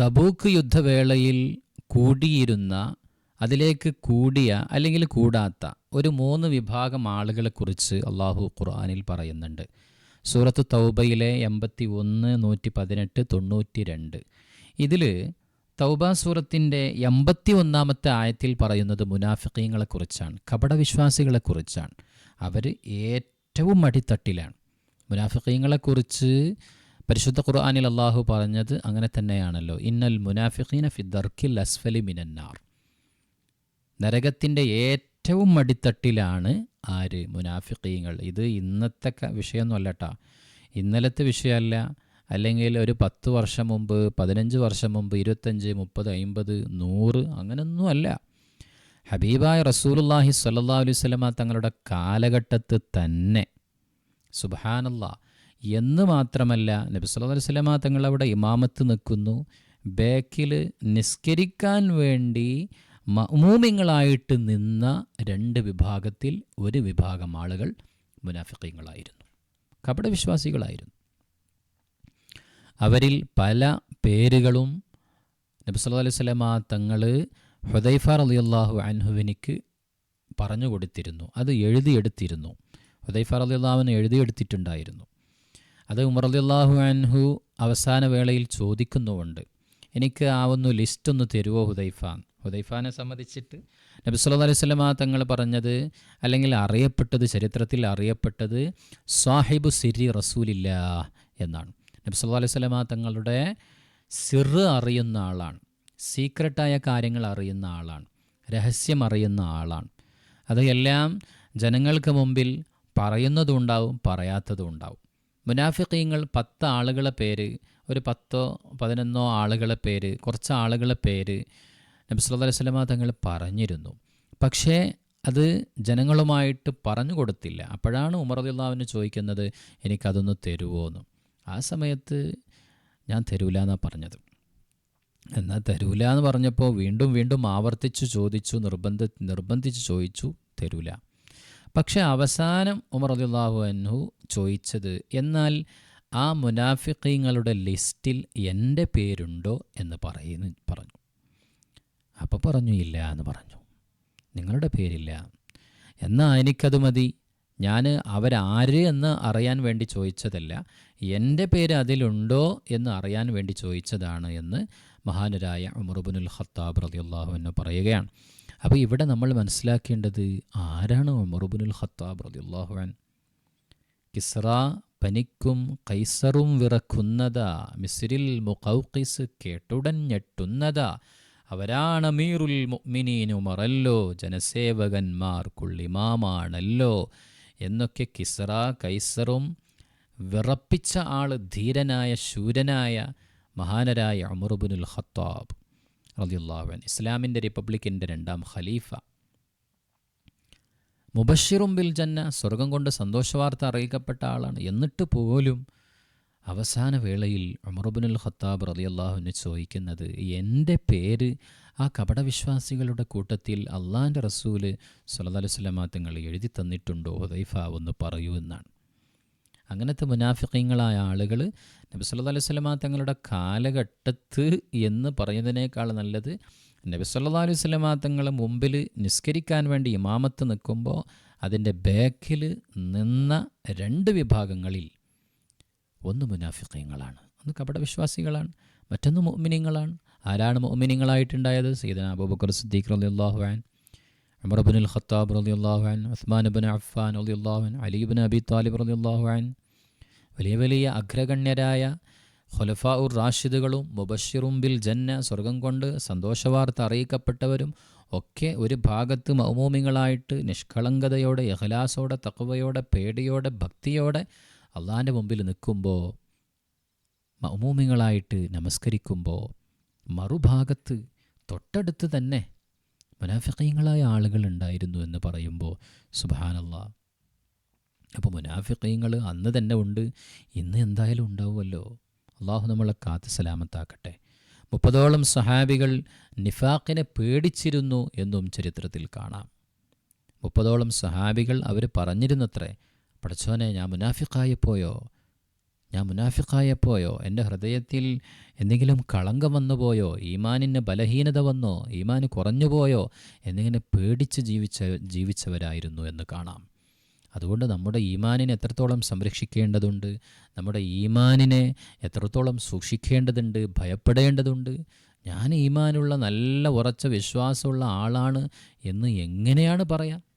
Tabuk യുദ്ധവേളയിൽ കൂടിയിരുന്ന അതിലേക്ക് കൂടിയ അല്ലെങ്കിൽ കൂടാത്ത ഒരു മൂന്ന് വിഭാഗം ആളുകളെക്കുറിച്ച് അള്ളാഹു ഖുർആാനിൽ പറയുന്നുണ്ട്. സൂറത്ത് തൗബയിലെ എൺപത്തി ഒന്ന് നൂറ്റി പതിനെട്ട് തൊണ്ണൂറ്റി രണ്ട് ഇതിൽ തൗബ സൂറത്തിന്റെ എൺപത്തി ഒന്നാമത്തെ ആയത്തിൽ പറയുന്നത് മുനാഫിക്കീങ്ങളെക്കുറിച്ചാണ് കപടവിശ്വാസികളെക്കുറിച്ചാണ് അവർ ഏറ്റവും അടിത്തട്ടിലാണ്. മുനാഫിക്കീങ്ങളെക്കുറിച്ച് പരിശുദ്ധ ഖുർആാനിൽ അള്ളാഹു പറഞ്ഞത് അങ്ങനെ തന്നെയാണല്ലോ. ഇന്നൽ മുനാഫിഖീന ഫിദ്ദർക്കിൽ അസ്ഫലി മിനന്നാർ നരകത്തിന്റെ ഏറ്റവും അടിത്തട്ടിലാണ് ആര്? മുനാഫിഖീങ്ങൾ. ഇത് ഇന്നത്തെ ക- വിഷയമൊന്നും അല്ലട്ടാ ഇന്നലത്തെ വിഷയമല്ല. അല്ലെങ്കിൽ ഒരു പത്ത് വർഷം മുമ്പ് പതിനഞ്ച് വർഷം മുമ്പ് ഇരുപത്തഞ്ച് മുപ്പത് അമ്പത് നൂറ് അങ്ങനൊന്നും അല്ല. ഹബീബായ റസൂലുല്ലാഹി സല്ലാ അലൈഹി വസല്ലമ തങ്ങളുടെ കാലഘട്ടത്ത് തന്നെ സുബഹാനല്ലാ എന്ന് മാത്രമല്ല നബി സല്ലല്ലാഹു അലൈഹി വസല്ലമ തങ്ങൾ അവിടെ ഇമാമത്ത് നിൽക്കുന്നു. ബേക്കിൽ നിസ്കരിക്കാൻ വേണ്ടി മൂമിങ്ങളായിട്ട് നിന്ന രണ്ട് വിഭാഗത്തിൽ ഒരു വിഭാഗം ആളുകൾ മുനാഫിക്കീങ്ങളായിരുന്നു കപടവിശ്വാസികളായിരുന്നു. അവരിൽ പല പേരുകളും നബി സല്ലല്ലാഹു അലൈഹി വസല്ലമ തങ്ങൾ ഹുദൈഫ റളിയല്ലാഹു അൻഹുവിനിക്ക് പറഞ്ഞു കൊടുത്തിരുന്നു. അത് എഴുതിയെടുത്തിരുന്നു. ഹുദൈഫ റളിയല്ലാഹുവിന് എഴുതിയെടുത്തിട്ടുണ്ടായിരുന്നു. അത് ഉമർ അൻഹു അവസാന വേളയിൽ ചോദിക്കുന്നുമുണ്ട്. എനിക്ക് ആ ഒന്ന് ലിസ്റ്റ് ഒന്ന് തരുമോ ഹുദൈഫാൻ ഹുദൈഫാനെ സംബന്ധിച്ചിട്ട് നബി സല്ലാ അലൈഹി സ്വലമ തങ്ങൾ പറഞ്ഞത് അല്ലെങ്കിൽ അറിയപ്പെട്ടത് ചരിത്രത്തിൽ അറിയപ്പെട്ടത് സാഹിബു സിരി റസൂലില്ല എന്നാണ്. നബി സല്ലാ അലൈഹി സ്വലമ തങ്ങളുടെ സിറ് അറിയുന്ന ആളാണ്. സീക്രട്ടായ കാര്യങ്ങൾ അറിയുന്ന ആളാണ്. രഹസ്യം അറിയുന്ന ആളാണ്. അത് എല്ലാം ജനങ്ങൾക്ക് മുമ്പിൽ പറയുന്നതും ഉണ്ടാവും പറയാത്തതും ഉണ്ടാവും മുനാഫിക്കീങ്ങൾ പത്ത് ആളുകളെ പേര് ഒരു പത്തോ പതിനൊന്നോ ആളുകളെ പേര് കുറച്ച് ആളുകളെ പേര് നബി അലൈഹി വസല്ലമ തങ്ങൾ പറഞ്ഞിരുന്നു. പക്ഷേ അത് ജനങ്ങളുമായിട്ട് പറഞ്ഞു കൊടുത്തില്ല. അപ്പോഴാണ് ഉമർ അള്ളാവിന് ചോദിക്കുന്നത് എനിക്കതൊന്ന് തരുമോ എന്ന് ആ സമയത്ത് ഞാൻ തരൂല എന്നാണ് പറഞ്ഞത്. എന്നാൽ തരൂല എന്ന് പറഞ്ഞപ്പോൾ വീണ്ടും വീണ്ടും ആവർത്തിച്ച് ചോദിച്ചു നിർബന്ധ നിർബന്ധിച്ച് ചോദിച്ചു തരൂല. പക്ഷെ അവസാനം ഉമർ റളിയല്ലാഹു അൻഹു ചോദിച്ചത് എന്നാൽ ആ മുനാഫിക്കീങ്ങളുടെ ലിസ്റ്റിൽ എന്റെ പേരുണ്ടോ? എന്ന് പറയുന്നു പറഞ്ഞു. അപ്പോൾ പറഞ്ഞു ഇല്ല എന്ന് പറഞ്ഞു. നിങ്ങളുടെ പേരില്ല. എന്നാൽ എനിക്കത് മതി. ഞാൻ അവരാര് എന്ന് അറിയാൻ വേണ്ടി ചോദിച്ചതല്ല എന്റെ പേര് അതിലുണ്ടോ എന്ന് അറിയാൻ വേണ്ടി ചോദിച്ചതാണ് എന്ന് മഹാനരായ ഉമർബുനുൽ ഖത്താബ് റളിയല്ലാഹു എന്ന് പറയുകയാണ്. അപ്പോൾ ഇവിടെ നമ്മൾ മനസ്സിലാക്കേണ്ടത് ആരാണ് ഉമർബുനുൽ ഖത്താബ് റളിയല്ലാഹു അൻ കിസ്റ പനിക്കും കൈസറും വിറക്കുന്നതാ മിസ്രിൽ മുഖൗഖിസ് കേട്ടുടൻ ഞെട്ടുന്നതാ അവരാണ് അമീറുൽ മുഅ്മിനീൻ ഉമറല്ലോ ജനസേവകന്മാർക്കുള്ളിമാമാണല്ലോ എന്നൊക്കെ കിസ്റ കൈസറും വിറപ്പിച്ച ആൾ ധീരനായ ശൂരനായ മഹാനരായ ഉമറുബുനുൽ ഖത്താബ് റളിയല്ലാഹുവൻ ഇസ്ലാമിന്റെ റിപ്പബ്ലിക്കിന്റെ രണ്ടാം ഖലീഫ. മുബഷിറും ബിൽ ജന്ന സ്വർഗം കൊണ്ട് സന്തോഷവാർത്ത അറിയിക്കപ്പെട്ട ആളാണ്. എന്നിട്ട് പോലും അവസാന വേളയിൽ ഉമറുബിനുൽ ഖത്താബ് റളിയല്ലാഹുവിന് ചോദിക്കുന്നത് എന്റെ പേര് ആ കപടവിശ്വാസികളുടെ കൂട്ടത്തിൽ അള്ളാഹിന്റെ റസൂൽ വസല്ലമ തങ്ങൾ എഴുതി തന്നിട്ടുണ്ടോ? ഹുദൈഫ ഒന്ന് പറയൂ എന്നാണ്. അങ്ങനത്തെ മുനാഫിക്കങ്ങളായ ആളുകൾ നബി സല്ലല്ലാഹു അലൈഹി വസല്ലമ തങ്ങളുടെ കാലഘട്ടത്ത് എന്ന് പറയുന്നതിനേക്കാൾ നല്ലത് നബി സല്ലല്ലാഹു അലൈഹി വസല്ലമ തങ്ങളെ മുമ്പിൽ നിസ്കരിക്കാൻ വേണ്ടി ഇമാമത്ത് നിൽക്കുമ്പോൾ അതിന്റെ ബാക്കിൽ നിന്ന രണ്ട് വിഭാഗങ്ങളിൽ ഒന്ന് മുനാഫിക്കങ്ങളാണ് ഒന്ന് കപടവിശ്വാസികളാണ് മറ്റൊന്ന് മുഅ്മിനീങ്ങളാണ്. ആരാണ് മോമിനിങ്ങളായിട്ടുണ്ടായത് സീദന അബൂബക്കർ സിദ്ദീഖ് റളിയല്ലാഹു ഇബ്നുൽ ഖത്താബ് അൻ ഉസ്മാൻ ഇബ്നു അഫ്ഫാൻ അലി ഇബ്നു അബി താലിബ് റളിയല്ലാഹു അൻ വലിയ വലിയ അഗ്രഗണ്യരായ ഖുലഫാ ഉർ റാഷിദുകളും മുബഷിറും ബിൽ ജന്ന സ്വർഗം കൊണ്ട് സന്തോഷവാർത്ത അറിയിക്കപ്പെട്ടവരും ഒക്കെ ഒരു ഭാഗത്ത് മൗമൂമികളായിട്ട് നിഷ്കളങ്കതയോടെ ഇഖ്ലാസോടെ തഖ്വയോടെ പേടിയോടെ ഭക്തിയോടെ അള്ളാഹിന്റെ മുമ്പിൽ നിൽക്കുമ്പോൾ മൗമൂമികളായിട്ട് നമസ്കരിക്കുമ്പോൾ മറുഭാഗത്ത് തൊട്ടടുത്ത് തന്നെ മുനാഫിക്കീങ്ങളായ ആളുകൾ ഉണ്ടായിരുന്നു എന്ന് പറയുമ്പോൾ സുബാനല്ല അപ്പോൾ മുനാഫിക്കീങ്ങൾ അന്ന് തന്നെ ഉണ്ട് ഇന്ന് എന്തായാലും ഉണ്ടാവുമല്ലോ. അള്ളാഹു നമ്മളെ കാത്ത് സലാമത്താക്കട്ടെ. മുപ്പതോളം സഹാബികൾ നിഫാഖിനെ പേടിച്ചിരുന്നു എന്നും ചരിത്രത്തിൽ കാണാം. മുപ്പതോളം സഹാബികൾ അവർ പറഞ്ഞിരുന്നത്രേ പഠിച്ചോനെ ഞാൻ മുനാഫിക്കായി പോയോ? ഞാൻ മുനാഫിക്കായപ്പോയോ എന്റെ ഹൃദയത്തിൽ എന്തെങ്കിലും കളങ്കം വന്നുപോയോ? ഈമാനിന് ബലഹീനത വന്നോ? ഈമാന് കുറഞ്ഞു പോയോ എന്നിങ്ങനെ പേടിച്ച് ജീവിച്ച ജീവിച്ചവരായിരുന്നു എന്ന് കാണാം. അതുകൊണ്ട് നമ്മുടെ ഈമാനിനെ എത്രത്തോളം സംരക്ഷിക്കേണ്ടതുണ്ട്? നമ്മുടെ ഈമാനിനെ എത്രത്തോളം സൂക്ഷിക്കേണ്ടതുണ്ട്? ഭയപ്പെടേണ്ടതുണ്ട്? ഞാൻ ഈമാനുള്ള നല്ല ഉറച്ച വിശ്വാസമുള്ള ആളാണ് എന്ന് എങ്ങനെയാണ് പറയാം?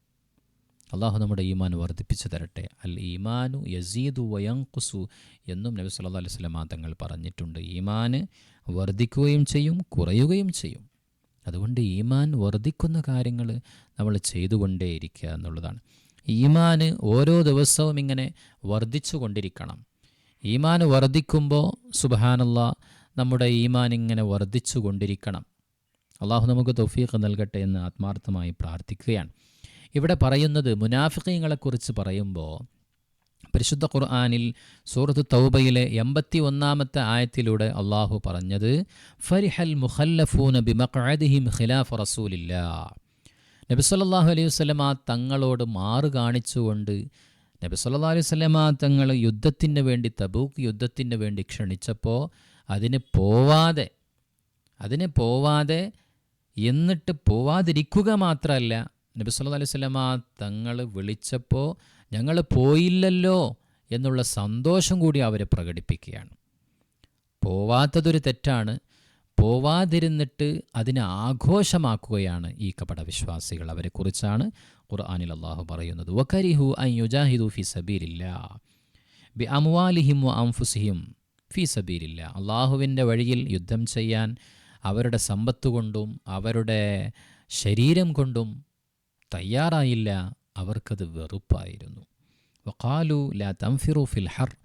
അള്ളാഹു നമ്മുടെ ഈമാൻ വർദ്ധിപ്പിച്ചു തരട്ടെ. അൽ ഈമാനു യസീദു വയങ്കുസു എന്നും നബി സല്ലാ അലൈഹി സ്വലമാ തങ്ങൾ പറഞ്ഞിട്ടുണ്ട്. ഈമാന് വർദ്ധിക്കുകയും ചെയ്യും കുറയുകയും ചെയ്യും. അതുകൊണ്ട് ഈമാൻ വർദ്ധിക്കുന്ന കാര്യങ്ങൾ നമ്മൾ ചെയ്തുകൊണ്ടേയിരിക്കുക എന്നുള്ളതാണ്. ഈമാന് ഓരോ ദിവസവും ഇങ്ങനെ വർദ്ധിച്ചു കൊണ്ടിരിക്കണം. ഈമാൻ വർദ്ധിക്കുമ്പോൾ സുബഹാനുള്ള നമ്മുടെ ഈമാൻ ഇങ്ങനെ വർദ്ധിച്ചു കൊണ്ടിരിക്കണം. അള്ളാഹു നമുക്ക് തൊഫീഖ് നൽകട്ടെ എന്ന് ആത്മാർത്ഥമായി പ്രാർത്ഥിക്കുകയാണ്. ഇവിടെ പറയുന്നത് മുനാഫിക്കങ്ങളെക്കുറിച്ച് പറയുമ്പോൾ പരിശുദ്ധ ഖുർആാനിൽ സൂറത്ത് തൗബയിലെ എൺപത്തി ഒന്നാമത്തെ ആയത്തിലൂടെ അള്ളാഹു പറഞ്ഞത് ഫരിഹൽ മുഖല്ലഫൂന ബിമഖഅദിഹിം ഖിലാഫ് റസൂലില്ല. നബി സല്ലല്ലാഹു അലൈഹി വസ്ലമ തങ്ങളോട് മാറു കാണിച്ചുകൊണ്ട് നബി സല്ലല്ലാഹു അലൈഹി വസല്ലമ തങ്ങൾ യുദ്ധത്തിന് വേണ്ടി തബൂക്ക് യുദ്ധത്തിന് വേണ്ടി ക്ഷണിച്ചപ്പോൾ അതിന് പോവാതെ അതിന് പോവാതെ എന്നിട്ട് പോവാതിരിക്കുക മാത്രമല്ല നബി സല്ലല്ലാഹു അലൈഹി സ്വലമ തങ്ങൾ വിളിച്ചപ്പോൾ ഞങ്ങൾ പോയില്ലല്ലോ എന്നുള്ള സന്തോഷം കൂടി അവരെ പ്രകടിപ്പിക്കുകയാണ്. പോവാത്തതൊരു തെറ്റാണ്. പോവാതിരുന്നിട്ട് അതിനെ ആഘോഷമാക്കുകയാണ് ഈ കപട വിശ്വാസികൾ അവരെക്കുറിച്ചാണ് ഖുർആാനിൽ അള്ളാഹു പറയുന്നത്. വക്കരിഹു അൻ യുജാഹിദു ഫി സബീലില്ല ബി അമുവാലിഹിം വ അംഫുസിഹിം ഫി സബീലില്ല. അള്ളാഹുവിന്റെ വഴിയിൽ യുദ്ധം ചെയ്യാൻ അവരുടെ സമ്പത്ത് കൊണ്ടും അവരുടെ ശരീരം കൊണ്ടും തയ്യാറായില്ല അവർക്കത് വെറുപ്പായിരുന്നു. വഖാലു ലാ തംഫിറു ഫിൽ ഹർ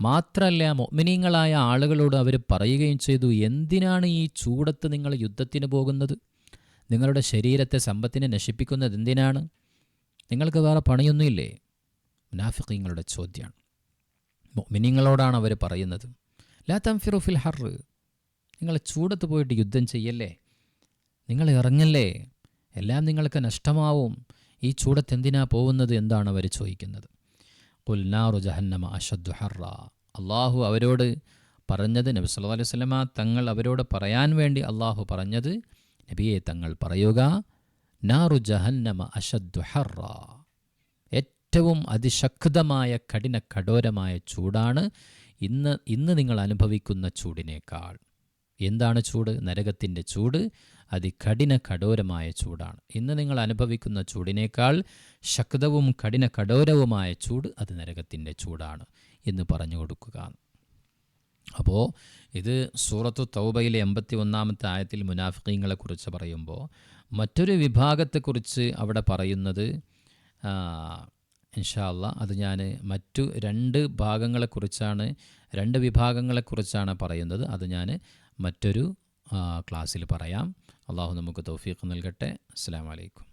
മാത്രമല്ല മൊമിനീങ്ങളായ ആളുകളോട് അവർ പറയുകയും ചെയ്തു എന്തിനാണ് ഈ ചൂടത്ത് നിങ്ങൾ യുദ്ധത്തിന് പോകുന്നത്? നിങ്ങളുടെ ശരീരത്തെ സമ്പത്തിനെ നശിപ്പിക്കുന്നത് എന്തിനാണ്? നിങ്ങൾക്ക് വേറെ പണിയൊന്നുമില്ലേ? മുനാഫിഖീങ്ങളുടെ ചോദ്യമാണ് മൊമിനീങ്ങളോടാണ് അവർ പറയുന്നത് ലാ തംഫിറു ഫിൽ ഹർ നിങ്ങൾ ചൂടത്ത് പോയിട്ട് യുദ്ധം ചെയ്യല്ലേ? നിങ്ങൾ ഇറങ്ങല്ലേ? എല്ലാം നിങ്ങൾക്ക് നഷ്ടമാവും. ഈ ചൂടത്തെന്തിനാ പോകുന്നത്? എന്താണ് അവർ ചോദിക്കുന്നത്. കുൽനാറു ജഹന്നമ അഷദ്ദു ഹറ. അള്ളാഹു അവരോട് പറഞ്ഞത് നബി സല്ലാ അലൈഹി വസല്ലമ തങ്ങൾ അവരോട് പറയാൻ വേണ്ടി അള്ളാഹു പറഞ്ഞത് നബിയെ തങ്ങൾ പറയുക നാറു ജഹന്നമ അഷദ്ദു ഹറ. ഏറ്റവും അതിശക്തമായ കഠിന കഠോരമായ ചൂടാണ് ഇന്ന് ഇന്ന് നിങ്ങൾ അനുഭവിക്കുന്ന ചൂടിനേക്കാൾ. എന്താണ് ചൂട്? നരകത്തിന്റെ ചൂട്. അതികഠിന കഠോരമായ ചൂടാണ്. ഇന്ന് നിങ്ങൾ അനുഭവിക്കുന്ന ചൂടിനേക്കാൾ ശക്തവും കഠിന കഠോരവുമായ ചൂട് അത് നരകത്തിന്റെ ചൂടാണ് എന്ന് പറഞ്ഞു കൊടുക്കുക അപ്പോൾ ഇത് സൂറത്തു തൗബയിലെ എൺപത്തി ഒന്നാമത്തെ ആയത്തിൽ മുനാഫിക്കീങ്ങളെക്കുറിച്ച് പറയുമ്പോൾ മറ്റൊരു വിഭാഗത്തെക്കുറിച്ച് അവിടെ പറയുന്നത് ഇൻഷാല്ല അത് ഞാൻ മറ്റു രണ്ട് ഭാഗങ്ങളെക്കുറിച്ചാണ് രണ്ട് വിഭാഗങ്ങളെക്കുറിച്ചാണ് പറയുന്നത്. അത് ഞാൻ മറ്റൊരു ക്ലാസ്സിൽ പറയാം. അള്ളാഹു നമുക്ക് തൗഫീഖ് നൽകട്ടെ. അസ്സാം വലൈക്കും